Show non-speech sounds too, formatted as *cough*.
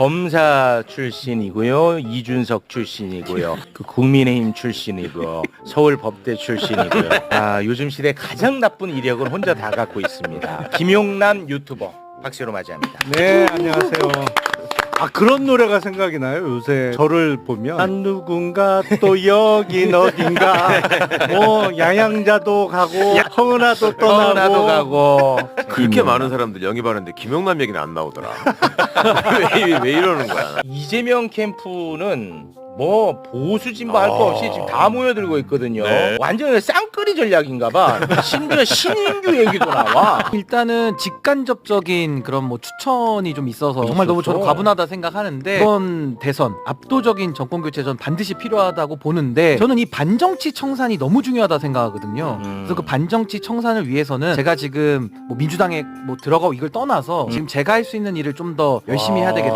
검사 출신이고요. 이준석 출신이고요. 그 국민의힘 출신이고 서울 법대 출신이고요. 아, 요즘 시대 가장 나쁜 이력은 혼자 다 갖고 있습니다. 김용남 유튜버 박수로 맞이합니다. 네, 안녕하세요. 아 그런 노래가 생각이 나요. 요새 저를 보면 한 누군가 또 여긴 *laughs* 어딘가 뭐 야양자도 가고 허은아도 떠나고 떠나도 가고 그렇게 많은 사람들 영입하는데 김영남 얘기는 안 나오더라. *laughs* 왜, 왜 이러는 거야? 이재명 캠프는 뭐 보수 진보 할 거 없이 지금 다 모여들고 있거든요. 네. 완전 쌍끌이 전략인가 봐. 심지어 신인규 얘기도 나와. 일단은 직간접적인 그런 뭐 추천이 좀 있어서 정말 너무 있었어. 과분하다 생각하는데 이번 대선 압도적인 정권 교체 전 반드시 필요하다고 보는데 저는 이 반정치 청산이 너무 중요하다 생각하거든요. 음. 그래서 그 반정치 청산을 위해서는 제가 지금 뭐 민주당에 뭐 들어가고 이걸 떠나서 지금 제가 할 수 있는 일을 좀 더 열심히 해야 되겠다.